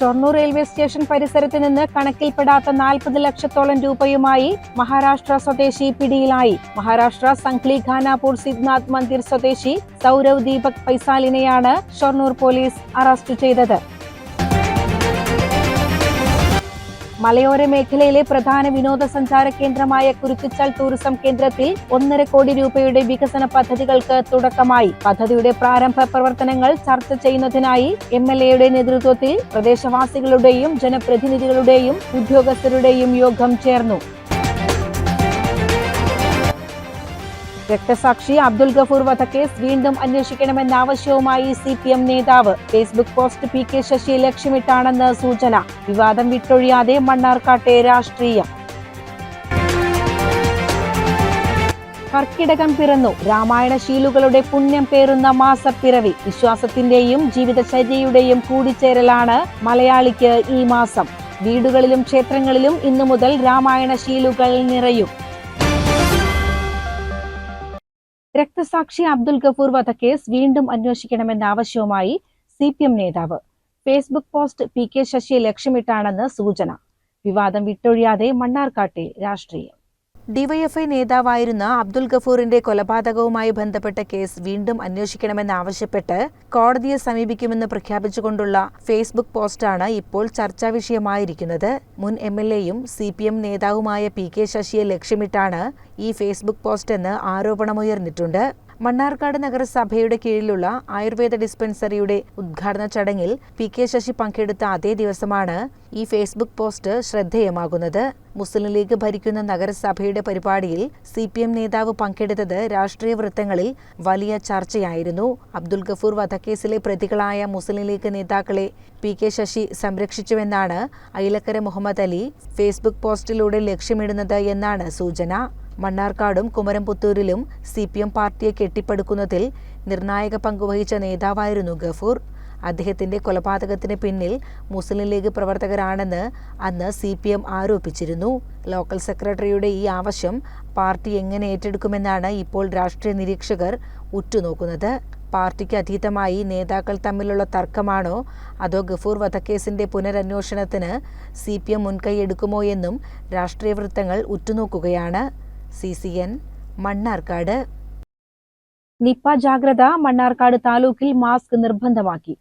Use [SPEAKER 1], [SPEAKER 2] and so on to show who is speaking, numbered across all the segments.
[SPEAKER 1] Shoranur railway station പരിസരത്ത് നിന്ന് കണക്കിൽപ്പെടാത്ത നാൽപ്പത് ലക്ഷത്തോളം രൂപയുമായി മഹാരാഷ്ട്ര സ്വദേശി പിടിയിലായി. മഹാരാഷ്ട്ര സംഖ്ലി ഖാനാപൂർ സിദ്നാഥ് മന്ദിർ സ്വദേശി സൗരവ് ദീപക് പൈസാലിനെയാണ് ഷൊർണൂർ പോലീസ് അറസ്റ്റ് ചെയ്തത്. മലയോര മേഖലയിലെ പ്രധാന വിനോദസഞ്ചാര കേന്ദ്രമായ കുരുത്തിച്ചാൽ ടൂറിസം കേന്ദ്രത്തിൽ ഒന്നര കോടി രൂപയുടെ വികസന പദ്ധതികൾക്ക് തുടക്കമായി. പദ്ധതിയുടെ പ്രാരംഭ പ്രവർത്തനങ്ങൾ ചർച്ച ചെയ്യുന്നതിനായി എം എൽ എയുടെ നേതൃത്വത്തിൽ പ്രദേശവാസികളുടെയും ജനപ്രതിനിധികളുടെയും ഉദ്യോഗസ്ഥരുടെയും യോഗം ചേർന്നു. രക്തസാക്ഷി അബ്ദുൽ ഗഫൂർ വധക്കേസ് വീണ്ടും അന്വേഷിക്കണമെന്ന ആവശ്യവുമായി സി പി എം നേതാവ്. Facebook post P K Sasi ലക്ഷ്യമിട്ടാണെന്ന് സൂചന. വിവാദം വിട്ടൊഴിയാതെ മണ്ണാർക്കാട്ടെ രാഷ്ട്രീയം. കർക്കിടകം പിറന്നു. രാമായണ ശീലുകളുടെ പുണ്യം പേറുന്ന മാസപ്പിറവി. വിശ്വാസത്തിന്റെയും ജീവിതചര്യയുടെയും കൂടിച്ചേരലാണ് മലയാളിക്ക് ഈ മാസം. വീടുകളിലും ക്ഷേത്രങ്ങളിലും ഇന്നു മുതൽ രാമായണ ശീലുകൾ നിറയും. രക്തസാക്ഷി അബ്ദുൽ ഗഫൂർ വധക്കേസ് വീണ്ടും അന്വേഷിക്കണമെന്ന ആവശ്യവുമായി സി പി എം നേതാവ്. ഫേസ്ബുക്ക് പോസ്റ്റ് പി കെ ശശിയെ ലക്ഷ്യമിട്ടാണെന്ന് സൂചന. വിവാദം വിട്ടൊഴിയാതെ മണ്ണാർക്കാട്ടെ രാഷ്ട്രീയം. ഡിവൈഎഫ്ഐ നേതാവായിരുന്ന അബ്ദുൽ ഗഫൂറിന്റെ കൊലപാതകവുമായി ബന്ധപ്പെട്ട കേസ് വീണ്ടും അന്വേഷിക്കണമെന്നാവശ്യപ്പെട്ട് കോടതിയെ സമീപിക്കുമെന്ന് പ്രഖ്യാപിച്ചുകൊണ്ടുള്ള ഫേസ്ബുക്ക് പോസ്റ്റാണ് ഇപ്പോൾ ചർച്ചാ വിഷയമായിരിക്കുന്നത്. മുൻ എം എൽ എയും സി പി എം നേതാവുമായ പി കെ ശശിയെ ലക്ഷ്യമിട്ടാണ് ഈ ഫേസ്ബുക്ക് പോസ്റ്റ് പോസ്റ്റെന്ന് ആരോപണമുയർന്നിട്ടുണ്ട്. മണ്ണാർക്കാട് നഗരസഭയുടെ കീഴിലുള്ള ആയുർവേദ ഡിസ്പെൻസറിയുടെ ഉദ്ഘാടന ചടങ്ങിൽ പി കെ ശശി പങ്കെടുത്ത അതേ ദിവസമാണ് ഈ ഫേസ്ബുക്ക് പോസ്റ്റ് ശ്രദ്ധേയമാകുന്നത്. മുസ്ലിം ലീഗ് ഭരിക്കുന്ന നഗരസഭയുടെ പരിപാടിയിൽ സി പി എം നേതാവ് പങ്കെടുത്തത് രാഷ്ട്രീയ വൃത്തങ്ങളിൽ വലിയ ചർച്ചയായിരുന്നു. അബ്ദുൽ ഗഫൂർ വധക്കേസിലെ പ്രതികളായ മുസ്ലിം ലീഗ് നേതാക്കളെ പി കെ ശശി സംരക്ഷിച്ചുവെന്നാണ് അയിലക്കര മുഹമ്മദ് അലി ഫേസ്ബുക്ക് പോസ്റ്റിലൂടെ ലക്ഷ്യമിടുന്നത് എന്നാണ് സൂചന. മണ്ണാർക്കാടും കുമരംപുത്തൂരിലും സി പി എം പാർട്ടിയെ കെട്ടിപ്പടുക്കുന്നതിൽ നിർണായക പങ്കുവഹിച്ച നേതാവായിരുന്നു ഗഫൂർ. അദ്ദേഹത്തിന്റെ കൊലപാതകത്തിന് പിന്നിൽ മുസ്ലിം ലീഗ് പ്രവർത്തകരാണെന്ന് അന്ന് സി പി എം ആരോപിച്ചിരുന്നു. ലോക്കൽ സെക്രട്ടറിയുടെ ഈ ആവശ്യം പാർട്ടി എങ്ങനെ ഏറ്റെടുക്കുമെന്നാണ് ഇപ്പോൾ രാഷ്ട്രീയ നിരീക്ഷകർ ഉറ്റുനോക്കുന്നത്. പാർട്ടിക്ക് അതീതമായി നേതാക്കൾ തമ്മിലുള്ള തർക്കമാണോ അതോ ഗഫൂർ വധക്കേസിന്റെ പുനരന്വേഷണത്തിന് സി പി എം മുൻകൈയെടുക്കുമോ എന്നും രാഷ്ട്രീയ വൃത്തങ്ങൾ ഉറ്റുനോക്കുകയാണ്. C C N Mannarkkad. Nipah ജാഗ്രത മണ്ണാർക്കാട് താലൂക്കിൽ മാസ്ക് നിർബന്ധമാക്കി.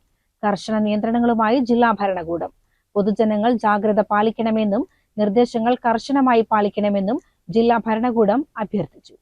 [SPEAKER 1] കർശന നിയന്ത്രണങ്ങളുമായി ജില്ലാ ഭരണകൂടം. പൊതുജനങ്ങൾ ജാഗ്രത പാലിക്കണമെന്നും നിർദ്ദേശങ്ങൾ കർശനമായി പാലിക്കണമെന്നും ജില്ലാ ഭരണകൂടം അഭ്യർത്ഥിച്ചു.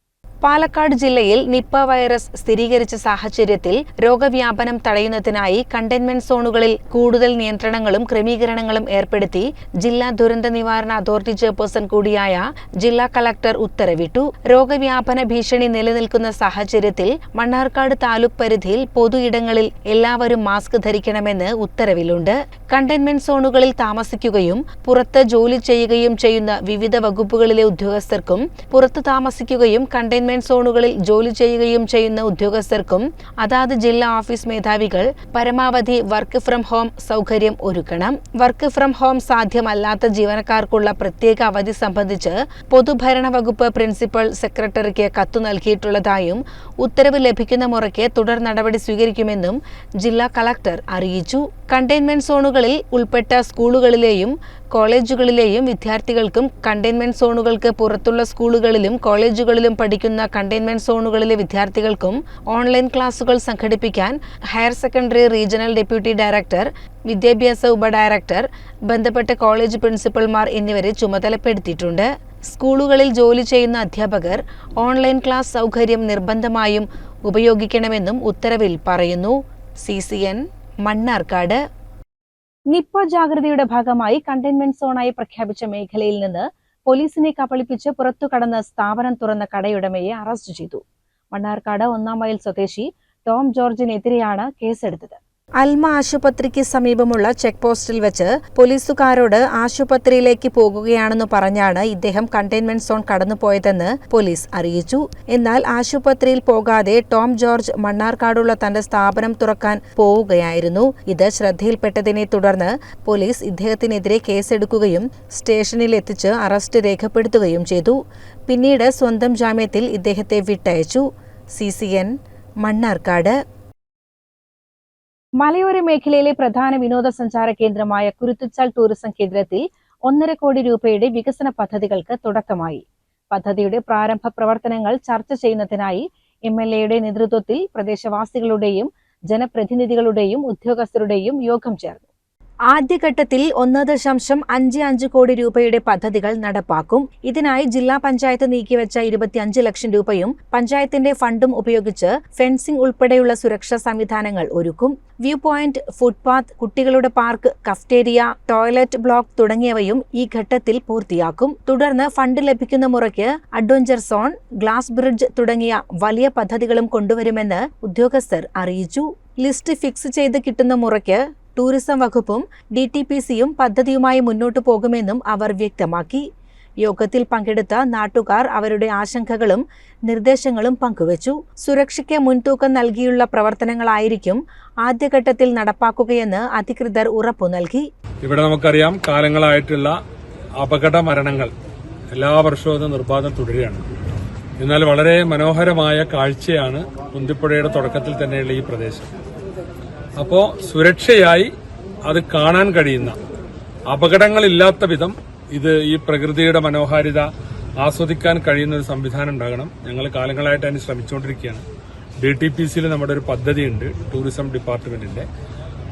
[SPEAKER 1] പാലക്കാട് ജില്ലയിൽ നിപ്പ വൈറസ് സ്ഥിരീകരിച്ച സാഹചര്യത്തിൽ രോഗവ്യാപനം തടയുന്നതിനായി കണ്ടെയ്ൻമെന്റ് സോണുകളിൽ കൂടുതൽ നിയന്ത്രണങ്ങളും ക്രമീകരണങ്ങളും ഏർപ്പെടുത്തി ജില്ലാ ദുരന്ത നിവാരണ അതോറിറ്റി ചെയർപേഴ്സൺ കൂടിയായ ജില്ലാ കളക്ടർ ഉത്തരവിട്ടു. രോഗവ്യാപന ഭീഷണി നിലനിൽക്കുന്ന സാഹചര്യത്തിൽ മണ്ണാർക്കാട് താലൂക്ക് പരിധിയിൽ പൊതു ഇടങ്ങളിൽ എല്ലാവരും മാസ്ക് ധരിക്കണമെന്ന് ഉത്തരവിലുണ്ട്. കണ്ടെയ്ൻമെന്റ് സോണുകളിൽ താമസിക്കുകയും പുറത്ത് ജോലി ചെയ്യുകയും ചെയ്യുന്ന വിവിധ വകുപ്പുകളിലെ ഉദ്യോഗസ്ഥർക്കും പുറത്ത് താമസിക്കുകയും കണ്ടെയ്ൻമെന്റ് സോണുകളിൽ ജോലി ചെയ്യുകയും ചെയ്യുന്ന ഉദ്യോഗസ്ഥർക്കും അതാത് ജില്ലാ ഓഫീസ് മേധാവികൾ പരമാവധി വർക്ക് ഫ്രം ഹോം സൗകര്യം ഒരുക്കണം. വർക്ക് ഫ്രം ഹോം സാധ്യമല്ലാത്ത ജീവനക്കാർക്കുള്ള പ്രത്യേക അവധി സംബന്ധിച്ച് പൊതുഭരണ വകുപ്പ് പ്രിൻസിപ്പൽ സെക്രട്ടറിക്ക് കത്തു നൽകിയിട്ടുള്ളതായും ഉത്തരവ് ലഭിക്കുന്ന മുറയ്ക്ക് തുടർ നടപടി സ്വീകരിക്കുമെന്നും ജില്ലാ കളക്ടർ അറിയിച്ചു. കണ്ടെയ്ൻമെന്റ് സോണുകളിൽ ഉൾപ്പെട്ട സ്കൂളുകളിലെയും കോളേജുകളിലെയും വിദ്യാർത്ഥികൾക്കും കണ്ടെയ്ൻമെന്റ് സോണുകൾക്ക് പുറത്തുള്ള സ്കൂളുകളിലും കോളേജുകളിലും പഠിക്കുന്ന കണ്ടെയ്ൻമെന്റ് സോണുകളിലെ വിദ്യാർത്ഥികൾക്കും ഓൺലൈൻ ക്ലാസുകൾ സംഘടിപ്പിക്കാൻ higher secondary regional deputy director വിദ്യാഭ്യാസ ഉപഡയറക്ടർ ബന്ധപ്പെട്ട കോളേജ് പ്രിൻസിപ്പൽമാർ എന്നിവരെ ചുമതലപ്പെടുത്തിയിട്ടുണ്ട്. സ്കൂളുകളിൽ ജോലി ചെയ്യുന്ന അധ്യാപകർ ഓൺലൈൻ ക്ലാസ് സൗകര്യം നിർബന്ധമായും ഉപയോഗിക്കണമെന്നും ഉത്തരവിൽ പറയുന്നു. C C N Mannarkkad. Nipah ജാഗ്രതയുടെ ഭാഗമായി കണ്ടെയ്ൻമെന്റ് സോണായി പ്രഖ്യാപിച്ച മേഖലയിൽ നിന്ന് പോലീസിനെ കബളിപ്പിച്ച് പുറത്തു കടന്ന് സ്ഥാപനം തുറന്ന കടയുടമയെ അറസ്റ്റ് ചെയ്തു. മണ്ണാർക്കാട് ഒന്നാം മൈൽ സ്വദേശി ടോം ജോർജിനെതിരെയാണ് കേസെടുത്തത്. അൽമ ആശുപത്രിക്ക് സമീപമുള്ള ചെക്ക് പോസ്റ്റിൽ വെച്ച് പോലീസുകാരോട് ആശുപത്രിയിലേക്ക് പോകുകയാണെന്ന് പറഞ്ഞാണ് ഇദ്ദേഹം കണ്ടെയ്ൻമെന്റ് സോൺ കടന്നുപോയതെന്ന് പോലീസ് അറിയിച്ചു. എന്നാൽ ആശുപത്രിയിൽ പോകാതെ ടോം ജോർജ് മണ്ണാർക്കാടുള്ള തന്റെ സ്ഥാപനം തുറക്കാൻ പോവുകയായിരുന്നു. ഇത് ശ്രദ്ധയിൽപ്പെട്ടതിനെ തുടർന്ന് പോലീസ് ഇദ്ദേഹത്തിനെതിരെ കേസെടുക്കുകയും സ്റ്റേഷനിൽ എത്തിച്ച് അറസ്റ്റ് രേഖപ്പെടുത്തുകയും ചെയ്തു. പിന്നീട് സ്വന്തം ജാമ്യത്തിൽ ഇദ്ദേഹത്തെ വിട്ടയച്ചു. C C N Mannarkkad. മലയോര മേഖലയിലെ പ്രധാന വിനോദസഞ്ചാര കേന്ദ്രമായ കുരുത്തുച്ചാൽ ടൂറിസം കേന്ദ്രത്തിൽ ഒന്നര കോടി രൂപയുടെ വികസന പദ്ധതികൾക്ക് തുടക്കമായി. പദ്ധതിയുടെ പ്രാരംഭ പ്രവർത്തനങ്ങൾ ചർച്ച ചെയ്യുന്നതിനായി എം എൽ എയുടെ നേതൃത്വത്തിൽ പ്രദേശവാസികളുടെയും ജനപ്രതിനിധികളുടെയും ഉദ്യോഗസ്ഥരുടെയും യോഗം ചേർന്നു. ആദ്യഘട്ടത്തിൽ ഒന്ന് ദശാംശം അഞ്ച് അഞ്ച് കോടി രൂപയുടെ പദ്ധതികൾ നടപ്പാക്കും. ഇതിനായി ജില്ലാ പഞ്ചായത്ത് നീക്കിവെച്ച ഇരുപത്തിയഞ്ച് ലക്ഷം രൂപയും പഞ്ചായത്തിന്റെ ഫണ്ടും ഉപയോഗിച്ച് ഫെൻസിംഗ് ഉൾപ്പെടെയുള്ള സുരക്ഷാ സംവിധാനങ്ങൾ ഒരുക്കും. വ്യൂ പോയിന്റ് ഫുട്പാത്ത് കുട്ടികളുടെ പാർക്ക് കഫ്റ്റേരിയ ടോയ്ലറ്റ് ബ്ലോക്ക് തുടങ്ങിയവയും ഈ ഘട്ടത്തിൽ പൂർത്തിയാക്കും. തുടർന്ന് ഫണ്ട് ലഭിക്കുന്ന മുറയ്ക്ക് അഡ്വഞ്ചർ സോൺ ഗ്ലാസ് ബ്രിഡ്ജ് തുടങ്ങിയ വലിയ പദ്ധതികളും കൊണ്ടുവരുമെന്ന് ഉദ്യോഗസ്ഥർ അറിയിച്ചു. ലിസ്റ്റ് ഫിക്സ് ചെയ്ത് കിട്ടുന്ന മുറയ്ക്ക് ടൂറിസം വകുപ്പും ഡി ടി പി സിയും പദ്ധതിയുമായി മുന്നോട്ടു പോകുമെന്നും അവർ വ്യക്തമാക്കി. യോഗത്തിൽ പങ്കെടുത്ത നാട്ടുകാർ അവരുടെ ആശങ്കകളും നിർദ്ദേശങ്ങളും പങ്കുവച്ചു. സുരക്ഷയ്ക്ക് മുൻതൂക്കം നൽകിയുള്ള പ്രവർത്തനങ്ങളായിരിക്കും ആദ്യഘട്ടത്തിൽ നടപ്പാക്കുകയെന്ന് അധികൃതർ ഉറപ്പു നൽകി.
[SPEAKER 2] ഇവിടെ നമുക്കറിയാം കാലങ്ങളായിട്ടുള്ള അപകട മരണങ്ങൾ എല്ലാ വർഷവും നിർബാധം തുടരുകയാണ്. എന്നാൽ വളരെ മനോഹരമായ കാഴ്ചയാണ് കുന്തിപ്പുഴയുടെ തുടക്കത്തിൽ തന്നെയുള്ള ഈ പ്രദേശം. അപ്പോൾ സുരക്ഷയായി അത് കാണാൻ കഴിയുന്ന അപകടങ്ങളില്ലാത്ത വിധം ഇത് ഈ പ്രകൃതിയുടെ മനോഹാരിത ആസ്വദിക്കാൻ കഴിയുന്ന ഒരു സംവിധാനം ഉണ്ടാകണം. ഞങ്ങൾ കാലങ്ങളായിട്ട് അതിന് ശ്രമിച്ചുകൊണ്ടിരിക്കുകയാണ്. ഡി ടി പി സിയിൽ നമ്മുടെ ഒരു പദ്ധതിയുണ്ട് ടൂറിസം ഡിപ്പാർട്ട്മെന്റിന്റെ.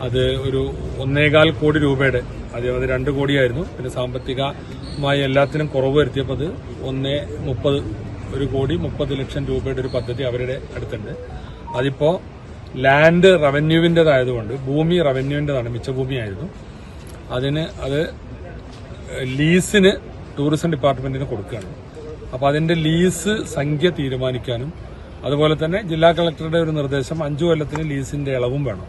[SPEAKER 2] അത് ഒരു ഒന്നേകാൽ കോടി രൂപയുടെ ആദ്യം അത് രണ്ട് കോടിയായിരുന്നു. പിന്നെ സാമ്പത്തികമായി എല്ലാത്തിനും കുറവ് വരുത്തിയപ്പോൾ അത് ഒന്നേ മുപ്പത് ഒരു കോടി മുപ്പത് ലക്ഷം രൂപയുടെ ഒരു പദ്ധതി അവരുടെ അടുത്തുണ്ട്. അതിപ്പോ ലാൻഡ് റവന്യൂവിന്റെതായതുകൊണ്ട് ഭൂമി റവന്യൂവിന്റെതാണ് മിച്ചഭൂമിയായിരുന്നു. അതിന് അത് ലീസിന് ടൂറിസം ഡിപ്പാർട്ട്മെന്റിന് കൊടുക്കുകയാണ്. അപ്പോൾ അതിന്റെ ലീസ് സംഖ്യ തീരുമാനിക്കാനും അതുപോലെ തന്നെ ജില്ലാ കളക്ടറുടെ ഒരു നിർദ്ദേശം അഞ്ചു കൊല്ലത്തിന് ലീസിന്റെ ഇളവും വേണം.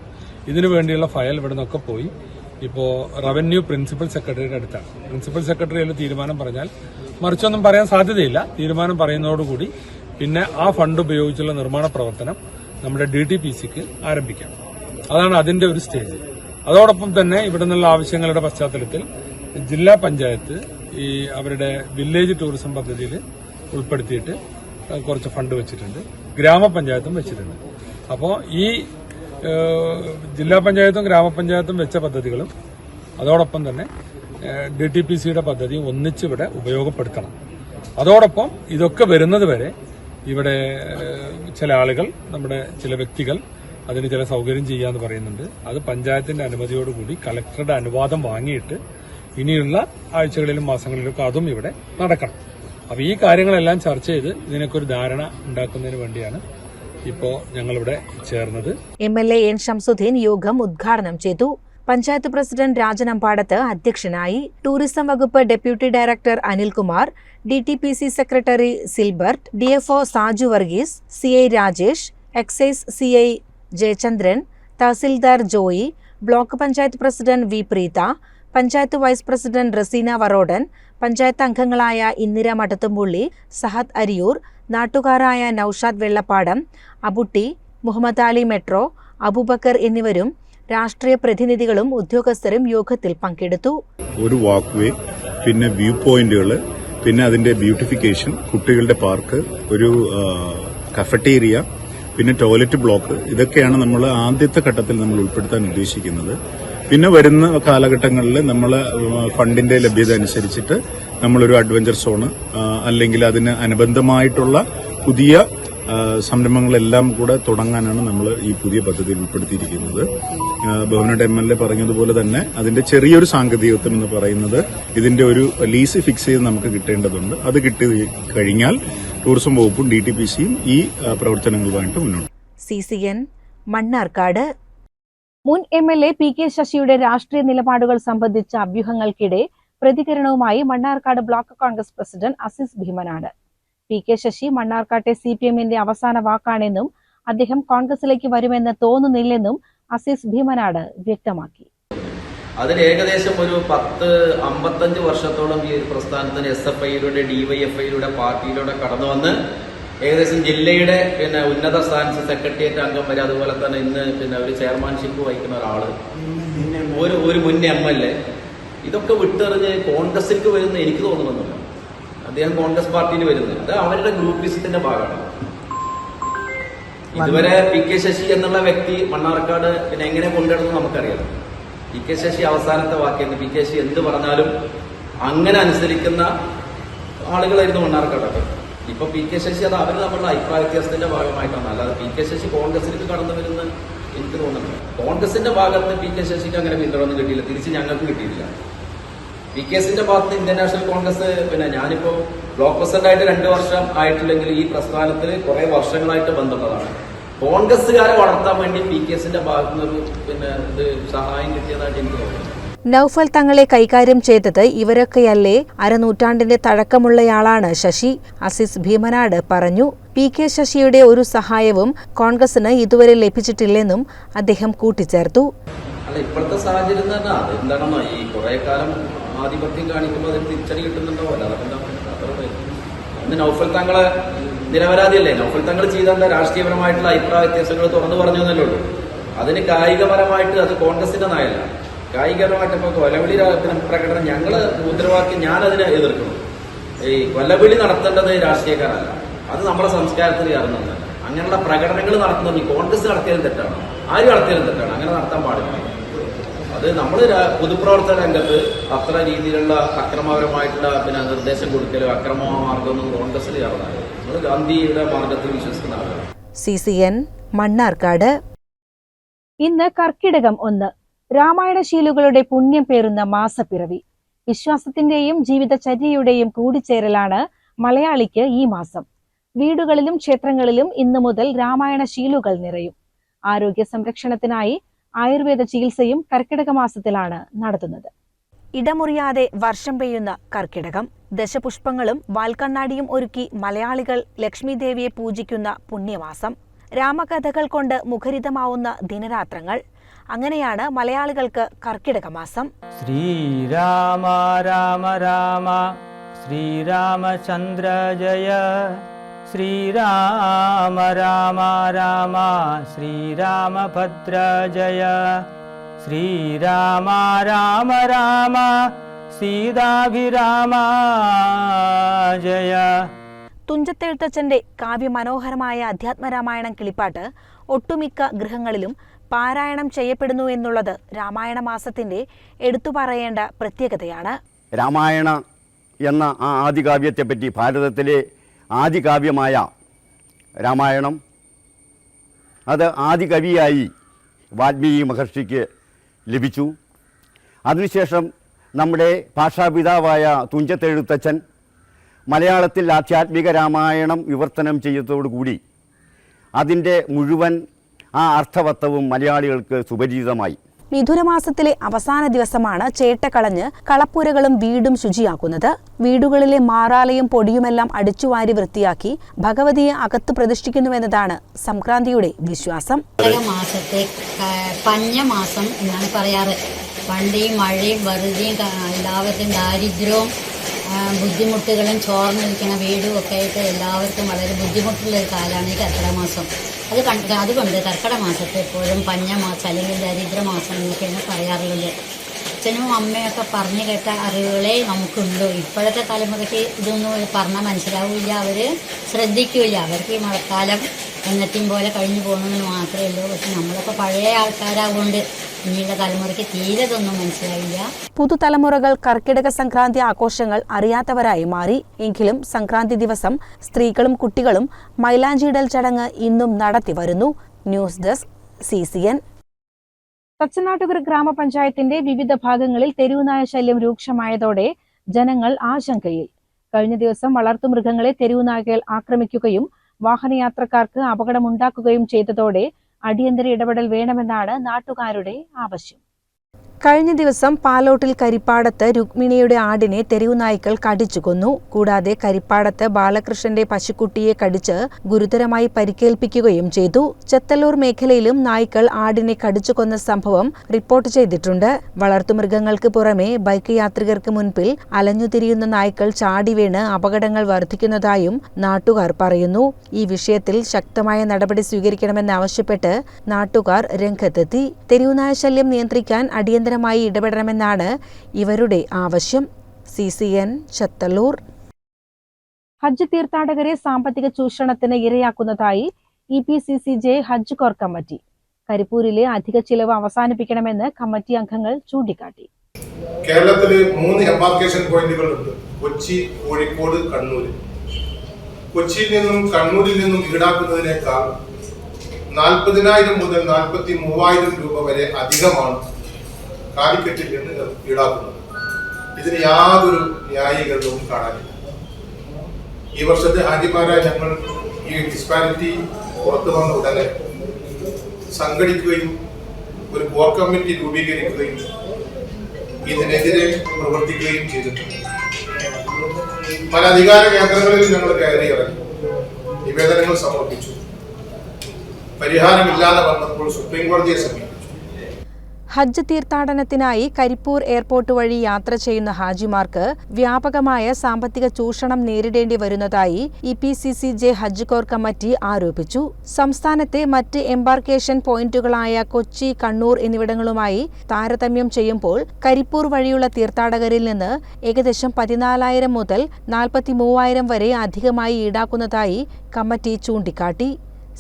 [SPEAKER 2] ഇതിനു വേണ്ടിയുള്ള ഫയൽ ഇവിടെ നിന്നൊക്കെ പോയി. ഇപ്പോൾ റവന്യൂ പ്രിൻസിപ്പൽ സെക്രട്ടറിയുടെ അടുത്താണ്. പ്രിൻസിപ്പൽ സെക്രട്ടറി അതിൽ തീരുമാനം പറഞ്ഞാൽ മറിച്ചൊന്നും പറയാൻ സാധ്യതയില്ല. തീരുമാനം പറയുന്നതോടുകൂടി പിന്നെ ആ ഫണ്ട് ഉപയോഗിച്ചുള്ള നിർമ്മാണ പ്രവർത്തനം നമ്മുടെ ഡി ടി പി സിക്ക് ആരംഭിക്കാം. അതാണ് അതിന്റെ ഒരു സ്റ്റേജ് അതോടൊപ്പം തന്നെ ഇവിടെ നിന്നുള്ള ആവശ്യങ്ങളുടെ പശ്ചാത്തലത്തിൽ ജില്ലാ പഞ്ചായത്ത് ഈ അവരുടെ വില്ലേജ് ടൂറിസം പദ്ധതിയിൽ ഉൾപ്പെടുത്തിയിട്ട് കുറച്ച് ഫണ്ട് വെച്ചിട്ടുണ്ട്. ഗ്രാമപഞ്ചായത്തും വെച്ചിട്ടുണ്ട്. അപ്പോൾ ഈ ജില്ലാ പഞ്ചായത്തും ഗ്രാമപഞ്ചായത്തും വെച്ച പദ്ധതികളും അതോടൊപ്പം തന്നെ ഡി ടി പി സിയുടെ പദ്ധതി ഒന്നിച്ചിവിടെ ഉപയോഗപ്പെടുത്തണം. അതോടൊപ്പം ഇതൊക്കെ വരുന്നത് വരെ ഇവിടെ ചില ആളുകൾ നമ്മുടെ ചില വ്യക്തികൾ അതിന് ചില സൗകര്യം ചെയ്യാന്ന് പറയുന്നുണ്ട്. അത് പഞ്ചായത്തിന്റെ അനുമതിയോടുകൂടി കളക്ടറുടെ അനുവാദം വാങ്ങിയിട്ട് ഇനിയുള്ള ആഴ്ചകളിലും മാസങ്ങളിലൊക്കെ അതും ഇവിടെ നടക്കണം. അപ്പൊ ഈ കാര്യങ്ങളെല്ലാം ചർച്ച ചെയ്ത് ഇതിനൊക്കെ ഒരു ധാരണ ഉണ്ടാക്കുന്നതിന് വേണ്ടിയാണ് ഇപ്പോ ഞങ്ങളിവിടെ ചേർന്നത്.
[SPEAKER 1] എം എൽ എൻ ഷംസുദ്ദീൻ യോഗം ഉദ്ഘാടനം ചെയ്തു. പഞ്ചായത്ത് പ്രസിഡന്റ് രാജൻ അമ്പാടത്ത് അധ്യക്ഷനായി ടൂറിസം വകുപ്പ് deputy director Anilkumar D T P C secretary Silbert D F O Saju Varghese C I Rajesh excise C I Jayachandran tahsildar Joy block panchayat president V Preetha panchayat vice president Raseena Varodan panchayat അംഗങ്ങളായ ഇന്ദിര മഠത്തുംപുള്ളി സഹദ് അരിയൂർ നാട്ടുകാരായ Naushad Vellappadam Abutty Muhammad Ali metro Abubakar എന്നിവരും രാഷ്ട്രീയ പ്രതിനിധികളും ഉദ്യോഗസ്ഥരും യോഗത്തിൽ പങ്കെടുത്തു.
[SPEAKER 3] ഒരു വാക്ക് പിന്നെ വ്യൂ പോയിന്റുകൾ പിന്നെ അതിന്റെ ബ്യൂട്ടിഫിക്കേഷൻ കുട്ടികളുടെ പാർക്ക് ഒരു കഫറ്റേരിയ പിന്നെ ടോയ്ലറ്റ് ബ്ലോക്ക് ഇതൊക്കെയാണ് നമ്മൾ ആദ്യത്തെ ഘട്ടത്തിൽ നമ്മൾ ഉൾപ്പെടുത്താൻ ഉദ്ദേശിക്കുന്നത്. പിന്നെ വരുന്ന കാലഘട്ടങ്ങളിൽ നമ്മൾ ഫണ്ടിന്റെ ലഭ്യത അനുസരിച്ചിട്ട് നമ്മളൊരു അഡ്വഞ്ചർ സോണ് അല്ലെങ്കിൽ അതിന് അനുബന്ധമായിട്ടുള്ള പുതിയ സംരംഭങ്ങളെല്ലാം കൂടെ തുടങ്ങാനാണ് നമ്മൾ ഈ പുതിയ പദ്ധതി ഉൾപ്പെടുത്തിയിരിക്കുന്നത്. ബഹുനട്ട് എം എൽ എ പറഞ്ഞതുപോലെ തന്നെ അതിന്റെ ചെറിയൊരു സാങ്കേതികത്വം എന്ന് പറയുന്നത് ഇതിന്റെ ഒരു ലീസ് ഫിക്സ് ചെയ്ത് നമുക്ക് കിട്ടേണ്ടതുണ്ട്. അത് കിട്ടി കഴിഞ്ഞാൽ ടൂറിസം വകുപ്പും ഡി ടി പി സിയും ഈ പ്രവർത്തനങ്ങളുമായിട്ട് മുന്നോട്ട്
[SPEAKER 1] സി സി എൻ മണ്ണാർക്കാട്. മുൻ M L A P K ശശിയുടെ രാഷ്ട്രീയ നിലപാടുകൾ സംബന്ധിച്ച അഭ്യൂഹങ്ങൾക്കിടെ പ്രതികരണവുമായി Mannarkkad block Congress president Azeez Bheemanad P K Sasi മണ്ണാർക്കാട്ടെ C P എമ്മിന്റെ അവസാന വാക്കാണെന്നും അദ്ദേഹം കോൺഗ്രസിലേക്ക് വരുമെന്ന് തോന്നുന്നില്ലെന്നും അസീസ് ഭീമനാട് വ്യക്തമാക്കി.
[SPEAKER 4] അതിന് ഏകദേശം ഒരു പത്ത് അമ്പത്തഞ്ച് വർഷത്തോളം ഈ ഒരു പ്രസ്ഥാനത്തിന് എസ് എഫ് ഐയിലൂടെ ഡിവൈഎഫ്ഐയിലൂടെ പാർട്ടിയിലൂടെ കടന്നു വന്ന് ഏകദേശം ജില്ലയുടെ പിന്നെ ഉന്നത സ്ഥാനത്ത് സെക്രട്ടേറിയറ്റ് അംഗം വരെ അതുപോലെ തന്നെ ഇന്ന് പിന്നെ ഒരു ചെയർമാൻഷിപ്പ് വഹിക്കുന്ന ഒരാൾ. ഒരു ഒരു മുൻ എം എൽ എ. ഇതൊക്കെ വിട്ടെറിഞ്ഞ് കോൺഗ്രസിലേക്ക് വരുന്ന എനിക്ക് തോന്നുന്നില്ല അദ്ദേഹം കോൺഗ്രസ് പാർട്ടിയിൽ വരുന്നത്. അത് അവരുടെ ഗ്രൂപ്പിസത്തിന്റെ ഭാഗമാണ്. ഇതുവരെ പി കെ ശശി എന്നുള്ള വ്യക്തി മണ്ണാർക്കാട് പിന്നെ എങ്ങനെ കൊണ്ടുവരുന്നു നമുക്കറിയാം. പി കെ ശശി അവസാനത്തെ വാക്യം പി കെ ശശി എന്ത് പറഞ്ഞാലും അങ്ങനെ അനുസരിക്കുന്ന ആളുകളായിരുന്നു മണ്ണാർക്കാടൊക്കെ. ഇപ്പൊ പി കെ ശശി അത് അവർ തമ്മിലുള്ള അഭിപ്രായ വ്യത്യാസത്തിന്റെ ഭാഗമായിട്ടാണ്. അല്ലാതെ പി കെ ശശി കോൺഗ്രസിലേക്ക് കടന്നു വരുന്ന എനിക്ക് തോന്നുന്നില്ല. കോൺഗ്രസിന്റെ ഭാഗത്ത് പി കെ ശശിക്ക് അങ്ങനെ പിന്തുണ കിട്ടിയില്ല. തിരിച്ച് ഞങ്ങൾക്ക് കിട്ടിയിട്ടില്ല. പി കെ എസിന്റെ ഭാഗത്ത് ഇന്ത്യൻ നാഷണൽ കോൺഗ്രസ് പിന്നെ ഞാനിപ്പോ ബ്ലോക്ക് പ്രസിഡന്റ് ആയിട്ട് രണ്ടു വർഷം ആയിട്ടില്ലെങ്കിൽ ഈ പ്രസ്ഥാനത്തിൽ കുറെ വർഷങ്ങളായിട്ട് ബന്ധപ്പെട്ടതാണ്. കോൺഗ്രസ്സുകാരെ വളർത്താൻ വേണ്ടി പി കെ എസിന്റെ ഭാഗത്തു നിന്നൊരു പിന്നെ ഇത് സഹായം കിട്ടിയതായിട്ട് എനിക്ക് തോന്നുന്നു.
[SPEAKER 1] നൌഫൽ തങ്ങളെ കൈകാര്യം ചെയ്തത് ഇവരൊക്കെയല്ലേ? അരനൂറ്റാണ്ടിന്റെ തഴക്കമുള്ളയാളാണ് ശശി അസിസ് ഭീമനാട് പറഞ്ഞു. പി കെ ശശിയുടെ ഒരു സഹായവും കോൺഗ്രസിന് ഇതുവരെ ലഭിച്ചിട്ടില്ലെന്നും അദ്ദേഹം കൂട്ടിച്ചേർത്തു.
[SPEAKER 4] അല്ല ഇപ്പോഴത്തെ സാഹചര്യം തന്നെ അതെന്താണെന്നോ എന്താണെന്നോ ഈ കുറെ കാലം ആധിപത്യം കാണിക്കുമ്പോൾ അതിന് തിരിച്ചടി കിട്ടുന്നുണ്ടോ? അല്ല അന്ന് നൗഫൽ തങ്ങളെ നിരപരാധിയല്ലേ? നൗഫൽ തങ്ങൾ ചെയ്ത രാഷ്ട്രീയപരമായിട്ടുള്ള അഭിപ്രായ വ്യത്യാസങ്ങൾ തുറന്നു പറഞ്ഞു എന്നല്ലേ ഉള്ളൂ. അതിന് കായികപരമായിട്ട് അത് കോൺഗ്രസിന്റെ നയല്ല. കായികപരമായിട്ട് ഇപ്പൊ കൊലവിളി പ്രകടനം ഞങ്ങൾ മുദ്രാവാക്യം ഞാനതിനെ എതിർക്കുന്നു. ഈ കൊലവിളി നടത്തേണ്ടത് രാഷ്ട്രീയക്കാരല്ല. അത് നമ്മുടെ സംസ്കാരത്തിൽ ചേർന്നതല്ല അങ്ങനെയുള്ള പ്രകടനങ്ങൾ നടത്തുന്നത് കോൺഗ്രസ് നടത്തിയാലും തെറ്റാണ്? ആര് നടത്തിയാലും തെറ്റാണ്? അങ്ങനെ നടത്താൻ പാടില്ല. അത് നമ്മൾ പൊതുപ്രവർത്തന രംഗത്ത് അത്ര രീതിയിലുള്ള അക്രമപരമായിട്ടുള്ള പിന്നെ നിർദ്ദേശം കൊടുക്കലോ അക്രമ മാർഗമൊന്നും കോൺഗ്രസിൽ ചേർന്നാണ് നമ്മൾ ഗാന്ധിയുടെ മാർഗത്തിൽ വിശ്വസിക്കുന്ന ആളാണ്.
[SPEAKER 1] C C N Mannarkkad. ഇന്ന് കർക്കിടകം ഒന്ന്. രാമായണശീലുകളുടെ പുണ്യം പേറുന്ന മാസപ്പിറവി. വിശ്വാസത്തിന്റെയും ജീവിതചര്യയുടെയും കൂടിച്ചേരലാണ് മലയാളിക്ക് ഈ മാസം. വീടുകളിലും ക്ഷേത്രങ്ങളിലും ഇന്നു മുതൽ രാമായണശീലുകൾ നിറയും. ആരോഗ്യ സംരക്ഷണത്തിനായി ആയുർവേദ ചികിത്സയും കർക്കിടക മാസത്തിലാണ് നടത്തുന്നത്. ഇടമുറിയാതെ വർഷം പെയ്യുന്ന കർക്കിടകം ദശപുഷ്പങ്ങളും വാൽക്കണ്ണാടിയും ഒരുക്കി മലയാളികൾ ലക്ഷ്മി ദേവിയെ പൂജിക്കുന്ന പുണ്യമാസം രാമകഥകൾ കൊണ്ട് മുഖരിതമാവുന്ന ദിനരാത്രങ്ങൾ. അങ്ങനെയാണ് മലയാളികൾക്ക് കർക്കിടക മാസം.
[SPEAKER 5] ശ്രീരാമ രാമ രാമ ശ്രീരാമചന്ദ്ര ജയ. ശ്രീരാമ രാമ രാമ ശ്രീരാമഭദ്ര ജയ ശ്രീരാമ രാമ രാമ സീതാഭിരാമ ജയ
[SPEAKER 1] തുഞ്ചത്തെഴുത്തച്ഛന്റെ കാവ്യമനോഹരമായ അധ്യാത്മരാമായണം കിളിപ്പാട്ട് ഒട്ടുമിക്ക ഗൃഹങ്ങളിലും പാരായണം ചെയ്യപ്പെടുന്നു എന്നുള്ളത് രാമായണ മാസത്തിന്റെ എടുത്തു പറയേണ്ട പ്രത്യേകതയാണ്.
[SPEAKER 6] രാമായണ എന്ന ആ ആദികാവ്യത്തെപ്പറ്റി ഭാരതത്തിലെ ആദികാവ്യമായ രാമായണം. അത് ആദികവിയായി വാൽമീകി മഹർഷിക്ക് ലഭിച്ചു. അതിനുശേഷം നമ്മുടെ ഭാഷാപിതാവായ തുഞ്ചത്തെഴുത്തച്ഛൻ മലയാളത്തിൽ ആധ്യാത്മിക രാമായണം വിവർത്തനം ചെയ്തതോടുകൂടി അതിന്റെ മുഴുവൻ ആ അർത്ഥവത്തവും മലയാളികൾക്ക് സുപരിചിതമായി.
[SPEAKER 1] മിഥുനമാസത്തിലെ അവസാന ദിവസമാണ് ചേട്ടക്കളഞ്ഞ് കളപ്പുരകളും വീടും ശുചിയാക്കുന്നത്. വീടുകളിലെ മാറാലയും പൊടിയുമെല്ലാം അടിച്ചുവാരി വൃത്തിയാക്കി ഭഗവതിയെ അകത്ത് പ്രതിഷ്ഠിക്കുന്നുവെന്നതാണ് സംക്രാന്തിയുടെ വിശ്വാസം.
[SPEAKER 7] മാസത്തെ പഞ്ഞമാസം എന്നാണ് പറയാറ്. പണ്ട് ഈ മഴയും വറുതിയും എല്ലാവരുടെയും ദാരിദ്ര്യവും ബുദ്ധിമുട്ടുകളും ചോർന്നിരിക്കുന്ന വീടും ഒക്കെ ആയിട്ട് എല്ലാവർക്കും വളരെ ബുദ്ധിമുട്ടുള്ള ഒരു കാലമാണ് ഈ കർക്കിടക മാസം. അത് കണ്ട് അതുകൊണ്ട് കർക്കിടക മാസത്തെ എപ്പോഴും പഞ്ഞമാസം അല്ലെങ്കിൽ ദരിദ്രമാസം എന്നൊക്കെയാണ് പറയാറുള്ളത്. അച്ഛനും അമ്മയൊക്കെ പറഞ്ഞു കേട്ട അറിവുകളെ നമുക്കുണ്ടോ ഇപ്പോഴത്തെ തലമുറയ്ക്ക് ഇതൊന്നും പറഞ്ഞാൽ മനസ്സിലാവില്ല. അവർ ശ്രദ്ധിക്കില്ല അവർക്ക് ഈ മഴക്കാലം എന്നത്തെയും പോലെ കഴിഞ്ഞു പോകണമെന്ന് മാത്രമേ ഉള്ളൂ. പക്ഷെ നമ്മളൊക്കെ പഴയ ആൾക്കാരാകൊണ്ട് ഇനിയുള്ള തലമുറയ്ക്ക് തീരെ ഇതൊന്നും മനസ്സിലായില്ല.
[SPEAKER 1] പുതുതലമുറകൾ കർക്കിടക സംക്രാന്തി ആഘോഷങ്ങൾ അറിയാത്തവരായി മാറി. എങ്കിലും സംക്രാന്തി ദിവസം സ്ത്രീകളും കുട്ടികളും മൈലാഞ്ചിയിടൽ ചടങ്ങ് ഇന്നും നടത്തി വരുന്നു. News desk C C N. Thachanattukara ഗ്രാമപഞ്ചായത്തിന്റെ വിവിധ ഭാഗങ്ങളിൽ തെരുവുനായ ശല്യം രൂക്ഷമായതോടെ ജനങ്ങൾ ആശങ്കയിൽ. കഴിഞ്ഞ ദിവസം വളർത്തുമൃഗങ്ങളെ തെരുവുനായകൾ ആക്രമിക്കുകയും വാഹനയാത്രക്കാർക്ക് അപകടമുണ്ടാക്കുകയും ചെയ്തതോടെ അടിയന്തര ഇടപെടൽ വേണമെന്നാണ് നാട്ടുകാരുടെ ആവശ്യം. കഴിഞ്ഞ ദിവസം പാലോട്ടിൽ കരിപ്പാടത്ത് രുക്മിണിയുടെ ആടിനെ തെരുവു നായ്ക്കൾ കടിച്ചു കൊന്നു. കൂടാതെ കരിപ്പാടത്ത് ബാലകൃഷ്ണന്റെ പശുക്കുട്ടിയെ കടിച്ച് ഗുരുതരമായി പരിക്കേൽപ്പിക്കുകയും ചെയ്തു. ചെത്തല്ലൂർ മേഖലയിലും നായ്ക്കൾ ആടിനെ കടിച്ചു കൊന്ന സംഭവം റിപ്പോർട്ട് ചെയ്തിട്ടുണ്ട്. വളർത്തുമൃഗങ്ങൾക്ക് പുറമെ ബൈക്ക് യാത്രികർക്ക് മുൻപിൽ അലഞ്ഞുതിരിയുന്ന നായ്ക്കൾ ചാടി വീണ് അപകടങ്ങൾ വർദ്ധിക്കുന്നതായും നാട്ടുകാർ പറയുന്നു. ഈ വിഷയത്തിൽ ശക്തമായ നടപടി സ്വീകരിക്കണമെന്നാവശ്യപ്പെട്ട് നാട്ടുകാർ രംഗത്തെത്തി. തെരുവുനായ ശല്യം നിയന്ത്രിക്കാൻ അടിയന്തരമായി ഇടപെടണമെന്നാണ് ഇവരുടെ ആവശ്യം. C C N Chathallur. ഹജ്ജ് തീർത്ഥാടകരെ സാമ്പത്തിക ചൂഷണത്തിന് ഇരയാക്കുന്നതായി E P C C J Hajj core committee. കരിപ്പൂരിലെ അധിക ചിലവ് അവസാനിപ്പിക്കണമെന്ന് കമ്മിറ്റി അംഗങ്ങൾ ചൂണ്ടിക്കാട്ടി.
[SPEAKER 8] കേരളത്തിൽ മൂന്ന് എംബാർക്കേഷൻ പോയിന്റുകൾ ഉണ്ട് കൊച്ചി കോഴിക്കോട് കണ്ണൂർ കൊച്ചിയിൽ നിന്നും കണ്ണൂരിൽ നിന്നും ഈടാക്കുന്നതിനേക്കാൾ നാൽപ്പതിനായിരം മുതൽ നാൽപ്പത്തി മൂവായിരം രൂപ വരെ അധികമാണ് കാലിക്കറ്റിൽ നിന്ന് ഈടാക്കുന്നത്. ഇതിന് യാതൊരു ന്യായീകരണവും കാണാനില്ല. ഈ വർഷത്തെ ഹാജിമാരായ ഞങ്ങൾ ഈ ഡിസ്പാരിറ്റി പുറത്തു വന്ന ഉടനെ സംഘടിക്കുകയും ഒരു കോർ കമ്മിറ്റി രൂപീകരിക്കുകയും ഇതിനെതിരെ പ്രവർത്തിക്കുകയും ചെയ്തിട്ടുണ്ട്. പല അധികാര കേന്ദ്രങ്ങളിൽ ഞങ്ങൾ കയറി ഇറങ്ങി. നിവേദനങ്ങൾ സമർപ്പിച്ചു. പരിഹാരമില്ലാതെ വന്നപ്പോൾ സുപ്രീം കോടതിയെ സമീപിച്ചു.
[SPEAKER 1] ഹജ്ജ് തീർത്ഥാടനത്തിനായി കരിപ്പൂർ എയർപോർട്ട് വഴി യാത്ര ചെയ്യുന്ന ഹാജിമാർക്ക് വ്യാപകമായ സാമ്പത്തിക ചൂഷണം നേരിടേണ്ടി വരുന്നതായി E P C C J Hajj core committee ആരോപിച്ചു. സംസ്ഥാനത്തെ മറ്റ് എംബാർക്കേഷൻ പോയിന്റുകളായ കൊച്ചി കണ്ണൂർ എന്നിവിടങ്ങളുമായി താരതമ്യം ചെയ്യുമ്പോൾ കരിപ്പൂർ വഴിയുള്ള തീർത്ഥാടകരിൽ നിന്ന് ഏകദേശം പതിനാലായിരം മുതൽ നാൽപ്പത്തി മൂവായിരം വരെ അധികമായി ഈടാക്കുന്നതായി കമ്മിറ്റി ചൂണ്ടിക്കാട്ടി.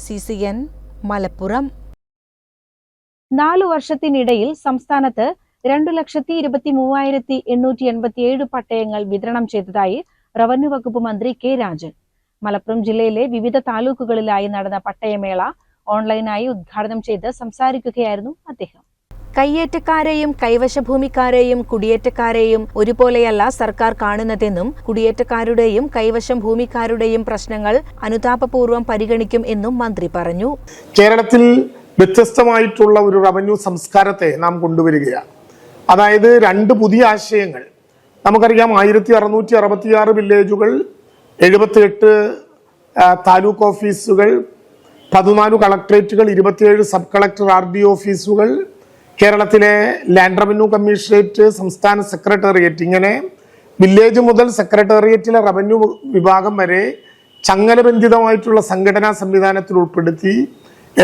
[SPEAKER 1] C C N Malappuram. നാലു വർഷത്തിനിടയിൽ സംസ്ഥാനത്ത് രണ്ടു ലക്ഷത്തി ഇരുപത്തി മൂവായിരത്തി എണ്ണൂറ്റി എൺപത്തിയേഴ് പട്ടയങ്ങൾ വിതരണം ചെയ്തതായി റവന്യൂ വകുപ്പ് മന്ത്രി കെ രാജൻ. മലപ്പുറം ജില്ലയിലെ വിവിധ താലൂക്കുകളിലായി നടന്ന പട്ടയമേള ഓൺലൈനായി ഉദ്ഘാടനം ചെയ്ത് സംസാരിക്കുകയായിരുന്നു അദ്ദേഹം. കയ്യേറ്റക്കാരെയും കൈവശഭൂമിക്കാരെയും കുടിയേറ്റക്കാരെയും ഒരുപോലെയല്ല സർക്കാർ കാണുന്നതെന്നും കുടിയേറ്റക്കാരുടെയും കൈവശം ഭൂമിക്കാരുടെയും പ്രശ്നങ്ങൾ അനുതാപപൂർവം പരിഗണിക്കും എന്നും മന്ത്രി പറഞ്ഞു.
[SPEAKER 8] കേരളത്തിൽ വ്യത്യസ്തമായിട്ടുള്ള ഒരു റവന്യൂ സംസ്കാരത്തെ നാം കൊണ്ടുവരികയാണ്. അതായത് രണ്ട് പുതിയ ആശയങ്ങൾ. നമുക്കറിയാം ആയിരത്തി അറുന്നൂറ്റി അറുപത്തിയാറ് വില്ലേജുകൾ എഴുപത്തിയെട്ട് താലൂക്ക് ഓഫീസുകൾ പതിനാല് കളക്ടറേറ്റുകൾ ഇരുപത്തിയേഴ് സബ് കളക്ടർ ആർ ഡി ഓഫീസുകൾ കേരളത്തിലെ ലാൻഡ് റവന്യൂ കമ്മീഷണറേറ്റ് സംസ്ഥാന സെക്രട്ടേറിയറ്റ് ഇങ്ങനെ വില്ലേജ് മുതൽ സെക്രട്ടേറിയറ്റിലെ റവന്യൂ വിഭാഗം വരെ ചങ്ങലബന്ധിതമായിട്ടുള്ള സംഘടനാ സംവിധാനത്തിൽ ഉൾപ്പെടുത്തി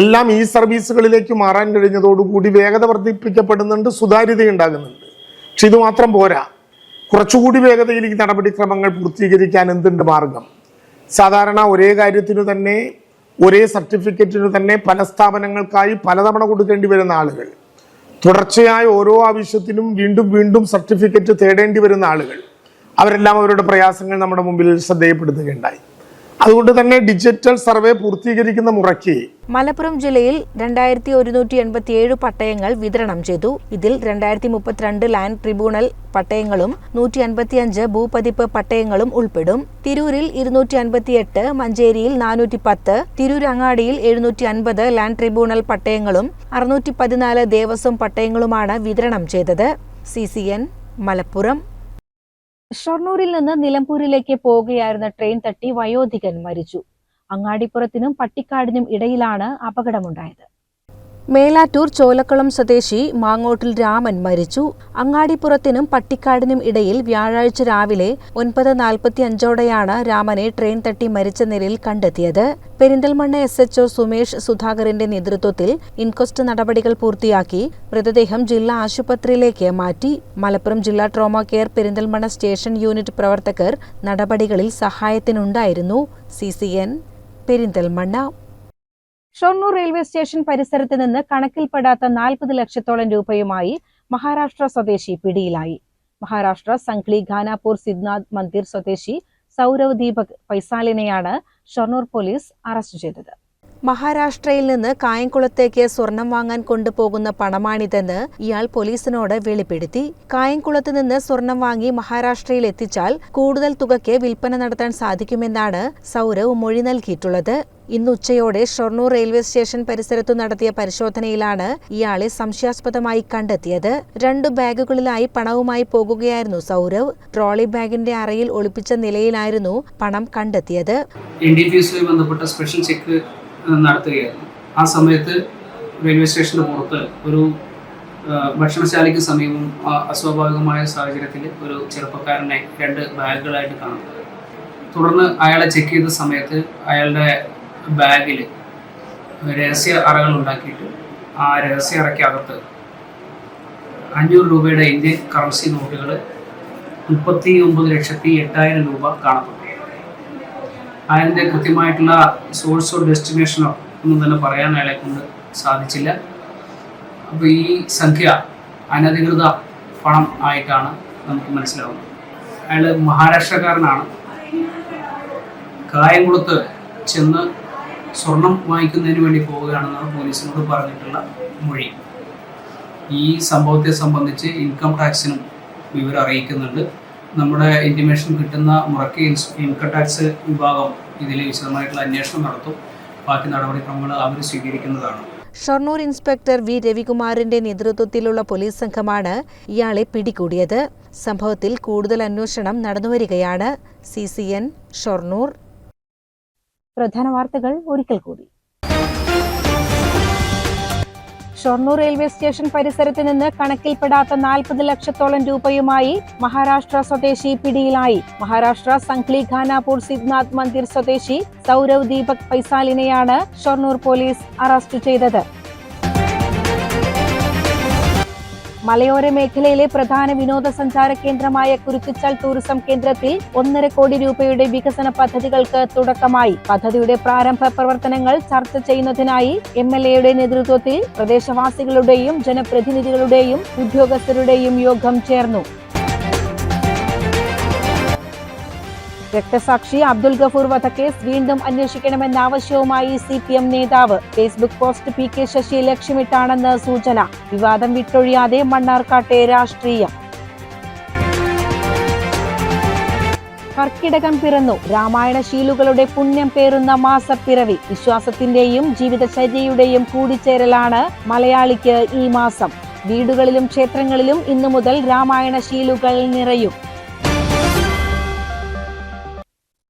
[SPEAKER 8] എല്ലാം ഈ സർവീസുകളിലേക്ക് മാറാൻ കഴിഞ്ഞതോടുകൂടി വേഗത വർദ്ധിപ്പിക്കപ്പെടുന്നുണ്ട് സുതാര്യത ഉണ്ടാകുന്നുണ്ട്. പക്ഷെ ഇത് മാത്രം പോരാ. കുറച്ചുകൂടി വേഗതയിൽ ഈ നടപടിക്രമങ്ങൾ പൂർത്തീകരിക്കാൻ എന്തുണ്ട് മാർഗം? സാധാരണ ഒരേ കാര്യത്തിനു തന്നെ ഒരേ സർട്ടിഫിക്കറ്റിന് തന്നെ പല സ്ഥാപനങ്ങൾക്കായി പലതവണ കൊടുക്കേണ്ടി വരുന്ന ആളുകൾ. തുടർച്ചയായ ഓരോ ആവശ്യത്തിനും വീണ്ടും വീണ്ടും സർട്ടിഫിക്കറ്റ് തേടേണ്ടി വരുന്ന ആളുകൾ. അവരെല്ലാം അവരുടെ പ്രയാസങ്ങൾ നമ്മുടെ മുമ്പിൽ ശ്രദ്ധയപ്പെടുത്തുകയുണ്ടായി. അതുകൊണ്ട് തന്നെ ഡിജിറ്റൽ സർവേ പൂർത്തീകരിക്കുന്ന മുറയ്ക്ക്
[SPEAKER 1] മലപ്പുറം ജില്ലയിൽ രണ്ടായിരത്തി ഒരുന്നൂറ്റി എൺപത്തിയേഴ് പട്ടയങ്ങൾ വിതരണം ചെയ്തു. ഇതിൽ രണ്ടായിരത്തി മുപ്പത്തിരണ്ട് ലാൻഡ് ട്രിബ്യൂണൽ പട്ടയങ്ങളും നൂറ്റി അൻപത്തിയഞ്ച് ഭൂപതിപ്പ് പട്ടയങ്ങളും ഉൾപ്പെടും. തിരൂരിൽ ഇരുന്നൂറ്റി അൻപത്തിയെട്ട് മഞ്ചേരിയിൽ നാനൂറ്റി പത്ത് തിരൂരങ്ങാടിയിൽ എഴുന്നൂറ്റി അൻപത് ലാൻഡ് ട്രിബ്യൂണൽ പട്ടയങ്ങളും അറുന്നൂറ്റി പതിനാല് ദേവസ്വം പട്ടയങ്ങളുമാണ് വിതരണം ചെയ്തത്. സി മലപ്പുറം. ഷൊർണൂരിൽ നിന്ന് നിലമ്പൂരിലേക്ക് പോകുകയായിരുന്ന ട്രെയിൻ തട്ടി വയോധികൻ മരിച്ചു. അങ്ങാടിപ്പുറത്തിനും പട്ടിക്കാടിനും ഇടയിലാണ് അപകടമുണ്ടായത്. മേലാറ്റൂർ ചോലക്കുളം സ്വദേശി മാങ്ങോട്ടിൽ രാമൻ മരിച്ചു. അങ്ങാടിപ്പുറത്തിനും പട്ടിക്കാടിനും ഇടയിൽ വ്യാഴാഴ്ച രാവിലെ ഒൻപത് നാൽപ്പത്തി അഞ്ചോടെയാണ് രാമനെ ട്രെയിൻ തട്ടി മരിച്ച നിലയിൽ കണ്ടെത്തിയത്. പെരിന്തൽമണ്ണ എസ് എച്ച്ഒ സുമേഷ് സുധാകരന്റെ നേതൃത്വത്തിൽ ഇൻക്വസ്റ്റ് നടപടികൾ പൂർത്തിയാക്കി മൃതദേഹം ജില്ലാ ആശുപത്രിയിലേക്ക് മാറ്റി. മലപ്പുറം ജില്ലാ trauma care Perinthalmanna station unit പ്രവർത്തകർ നടപടികളിൽ സഹായത്തിനുണ്ടായിരുന്നു. C C N Perinthalmanna. Shoranur railway station പരിസരത്ത് നിന്ന് കണക്കിൽപ്പെടാത്ത നാൽപ്പത് ലക്ഷത്തോളം രൂപയുമായി മഹാരാഷ്ട്ര സ്വദേശി പിടിയിലായി. മഹാരാഷ്ട്ര സംഗ്ലി ഖാനാപൂർ സിദ്നാഥ് മന്ദിർ സ്വദേശി സൗരവ് ദീപക് പൈസാലിനെയാണ് ഷൊർണൂർ പോലീസ് അറസ്റ്റ് ചെയ്തത്.
[SPEAKER 9] മഹാരാഷ്ട്രയിൽ നിന്ന് കായംകുളത്തേക്ക് സ്വർണം വാങ്ങാൻ കൊണ്ടുപോകുന്ന പണമാണിതെന്ന് ഇയാൾ പോലീസിനോട് വെളിപ്പെടുത്തി. കായംകുളത്ത് നിന്ന് സ്വർണം വാങ്ങി മഹാരാഷ്ട്രയിൽ എത്തിച്ചാൽ കൂടുതൽ തുകയ്ക്ക് വിൽപ്പന നടത്താൻ സാധിക്കുമെന്നാണ് സൗരവ് മൊഴി നൽകിയിട്ടുള്ളത്. ഇന്ന് ഉച്ചയോടെ ഷൊർണൂർ റെയിൽവേ സ്റ്റേഷൻ പരിസരത്തു നടത്തിയ പരിശോധനയിലാണ് ഇയാളെ സംശയാസ്പദമായി കണ്ടെത്തിയത്. രണ്ടു ബാഗുകളിലായി പണവുമായി പോകുകയായിരുന്നു സൗരവ്. ട്രോളി ബാഗിന്റെ അറയിൽ ഒളിപ്പിച്ച നിലയിലായിരുന്നു പണം കണ്ടെത്തിയത്.
[SPEAKER 10] ബന്ധപ്പെട്ട സ്പെഷ്യൽ ചെക്ക് നടത്തുകയായിരുന്നു. ആ സമയത്ത് റെയിൽവേ സ്റ്റേഷന് പുറത്ത് ഒരു ഭക്ഷണശാലയ്ക്ക് സമീപം അസ്വാഭാവികമായ സാഹചര്യത്തിൽ ഒരു ചെറുപ്പക്കാരനെ രണ്ട് ബാഗുകളായിട്ട് കാണും തുടർന്ന് അയാളെ ചെക്ക് ചെയ്ത സമയത്ത് അയാളുടെ ബാഗിൽ രഹസ്യ അറകൾ ഉണ്ടാക്കിയിട്ട് ആ രഹസ്യ അറയ്ക്കകത്ത് അഞ്ഞൂറ് രൂപയുടെ ഇന്ത്യൻ കറൻസി നോട്ടുകൾ മുപ്പത്തി ഒമ്പത് ലക്ഷത്തി എട്ടായിരം രൂപ കാണപ്പെട്ടു. അതിന്റെ കൃത്യമായിട്ടുള്ള സോഴ്സോ ഡെസ്റ്റിനേഷനോ ഒന്നും തന്നെ പറയാൻ അയാളെ കൊണ്ട് സാധിച്ചില്ല. അപ്പോൾ ഈ സംഖ്യ അനധികൃത പണം ആയിട്ടാണ് നമുക്ക് മനസ്സിലാവുന്നത്. അയാൾ മഹാരാഷ്ട്രക്കാരനാണ്. കായംകുളത്ത് ചെന്ന് സ്വർണം വാങ്ങിക്കുന്നതിന് വേണ്ടി പോവുകയാണെന്നാണ് പോലീസിനോട് പറഞ്ഞിട്ടുള്ള മൊഴി. ഈ സംഭവത്തെ സംബന്ധിച്ച് ഇൻകം ടാക്സിനും വിവരം അറിയിക്കുന്നുണ്ട്. നമ്മുടെ ഇന്റിമേഷൻ കിട്ടുന്ന മുറയ്ക്ക് ഇൻസ് ഇൻകം ടാക്സ് വിഭാഗം ഇതിൽ വിശദമായിട്ടുള്ള അന്വേഷണം നടത്തും. ബാക്കി നടപടിക്രമങ്ങൾ അവർ സ്വീകരിക്കുന്നതാണ്.
[SPEAKER 9] ഷൊർണൂർ ഇൻസ്പെക്ടർ വി രവികുമാറിന്റെ നേതൃത്വത്തിലുള്ള പോലീസ് സംഘമാണ് ഇയാളെ പിടികൂടിയത്. സംഭവത്തിൽ കൂടുതൽ അന്വേഷണം നടന്നുവരികയാണ് സി സി എൻ ഷൊർണൂർ. പ്രധാന വാർത്തകൾ ഒരിക്കൽ കൂടി. ഷൊർണൂർ റെയിൽവേ സ്റ്റേഷൻ പരിസരത്ത് നിന്ന് കണക്കിൽപ്പെടാത്ത നാൽപ്പത് ലക്ഷത്തോളം രൂപയുമായി മഹാരാഷ്ട്ര സ്വദേശി പിടിയിലായി. മഹാരാഷ്ട്ര സംഖ്ലി ഖാനാപൂർ സിദ്നാഥ് മന്ദിർ സ്വദേശി സൗരവ് ദീപക് പൈസാലിനെയാണ് ഷൊർണൂർ പോലീസ് അറസ്റ്റ് ചെയ്തത്. മലയോര മേഖലയിലെ പ്രധാന വിനോദസഞ്ചാര കേന്ദ്രമായ കുരുത്തിച്ചാൽ ടൂറിസം കേന്ദ്രത്തിൽ ഒന്നര കോടി രൂപയുടെ വികസന പദ്ധതികൾക്ക് തുടക്കമായി. പദ്ധതിയുടെ പ്രാരംഭ പ്രവർത്തനങ്ങൾ ചർച്ച ചെയ്യുന്നതിനായി എം എൽ എയുടെ നേതൃത്വത്തിൽ പ്രദേശവാസികളുടെയും ജനപ്രതിനിധികളുടെയും ഉദ്യോഗസ്ഥരുടെയും യോഗം ചേർന്നു. രക്തസാക്ഷി അബ്ദുൽ ഗഫൂർ വധക്കേസ് വീണ്ടും അന്വേഷിക്കണമെന്ന ആവശ്യവുമായി സി പി എം നേതാവ്. Facebook post P K Sasi ലക്ഷ്യമിട്ടാണെന്ന് സൂചന. വിവാദം വിട്ടൊഴിയാതെ മണ്ണാർക്കാട്ടെ രാഷ്ട്രീയം. കർക്കിടകം പിറന്നു. രാമായണ ശീലുകളുടെ പുണ്യം പേറുന്ന മാസപ്പിറവി. വിശ്വാസത്തിന്റെയും ജീവിതചര്യയുടെയും കൂടിച്ചേരലാണ് മലയാളിക്ക് ഈ മാസം. വീടുകളിലും ക്ഷേത്രങ്ങളിലും ഇന്നു മുതൽ രാമായണ ശീലുകൾ നിറയും.